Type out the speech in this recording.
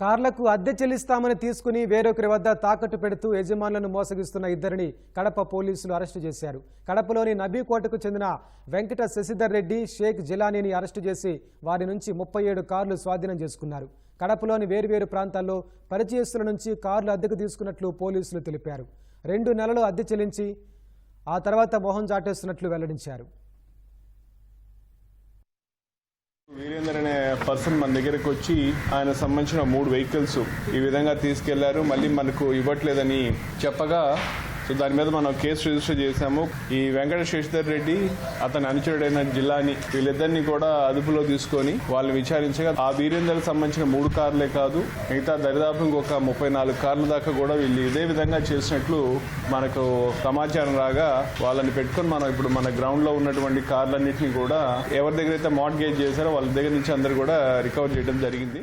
కార్లకు అద్దె చెల్లిస్తామని తీసుకుని వేరొకరి వద్ద తాకట్టు పెడుతూ యజమానులను మోసగిస్తున్న ఇద్దరిని కడప పోలీసులు అరెస్టు చేశారు. కడపలోని నబీకోటకు చెందిన వెంకట శశిధర్ రెడ్డి షేక్ జిలానీని అరెస్టు చేసి వారి నుంచి ముప్పై ఏడు కార్లు స్వాధీనం చేసుకున్నారు. కడపలోని వేర్వేరు ప్రాంతాల్లో పరిచయస్తుల నుంచి కార్లు అద్దెకు తీసుకున్నట్లు పోలీసులు తెలిపారు. రెండు నెలలు అద్దె చెల్లించి ఆ తర్వాత మొహం చాటేస్తున్నట్లు వెల్లడించారు. వీరేందర్ అనే పర్సన్ మన దగ్గరకు వచ్చి ఆయన సంబంధించిన మూడు వెహికల్స్ ఈ విధంగా తీసుకెళ్ళారు. మళ్ళీ మనకు ఇవ్వట్లేదని చెప్పగా సో దాని మీద మనం కేసు రిజిస్టర్ చేశాము. ఈ వెంకట శశిధర్ రెడ్డి అతని అనుచరుడైన జిల్లాని వీళ్ళిద్దరిని కూడా అదుపులో తీసుకొని వాళ్ళని విచారించగా ఆ వీరేందర్కి సంబంధించిన మూడు కార్లే కాదు మిగతా దరిదాపు ఇంకొక ముప్పై నాలుగు కార్ల దాకా కూడా వీళ్ళు ఇదే విధంగా చేసినట్లు మనకు సమాచారం రాగా వాళ్ళని పెట్టుకొని మనం ఇప్పుడు మన గ్రౌండ్లో ఉన్నటువంటి కార్లన్నింటినీ కూడా ఎవరి దగ్గర అయితే మార్ట్ గేజ్ చేశారో వాళ్ళ దగ్గర నుంచి అందరు కూడా రికవర్ చేయడం జరిగింది.